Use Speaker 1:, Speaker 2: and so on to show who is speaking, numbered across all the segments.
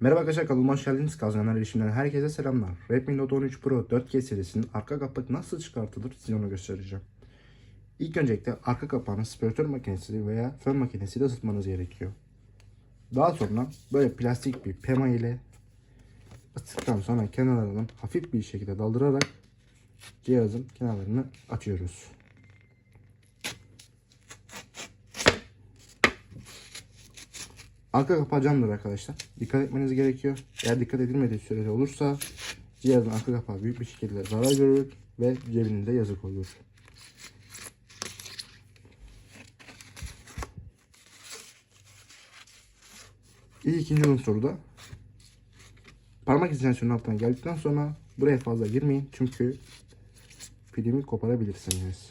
Speaker 1: Merhaba arkadaşlar kanalıma hoş geldiniz. Kazananlar erişimden herkese selamlar. Redmi Note 13 Pro 4G serisinin arka kapak nasıl çıkartılır size onu göstereceğim. İlk öncelikle arka kapağını spiratör makinesi veya fön makinesiyle ısıtmanız gerekiyor. Daha sonra böyle plastik bir pema ile ısıttıktan sonra kenarlarından hafif bir şekilde daldırarak cihazın kenarlarını açıyoruz. Arka kapağı camdır arkadaşlar. Dikkat etmeniz gerekiyor. Eğer dikkat edilmediği sürede olursa cihazın arka kapağı büyük bir şekilde zarar görür ve cebinde yazık olur. İyi ikinci unsurda parmak istasyonun altına geldikten sonra buraya fazla girmeyin çünkü filmi koparabilirsiniz.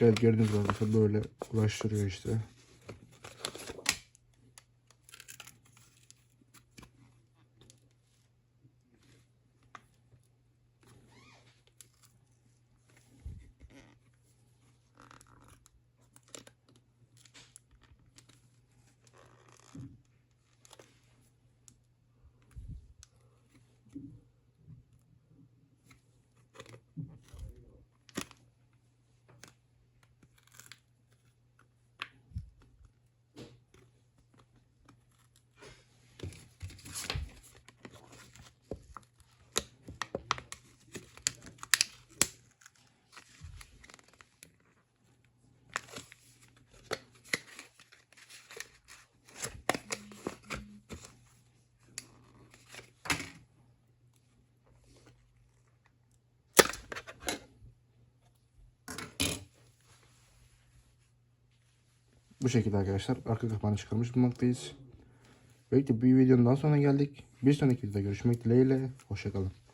Speaker 1: Evet gördüğünüz gibi arkadaşlar böyle uğraştırıyor işte. Bu şekilde arkadaşlar arka kapağını çıkarmış bulmaktayız. Böylelikle bir videonun daha sonra geldik. Bir sonraki videoda görüşmek dileğiyle. Hoşçakalın.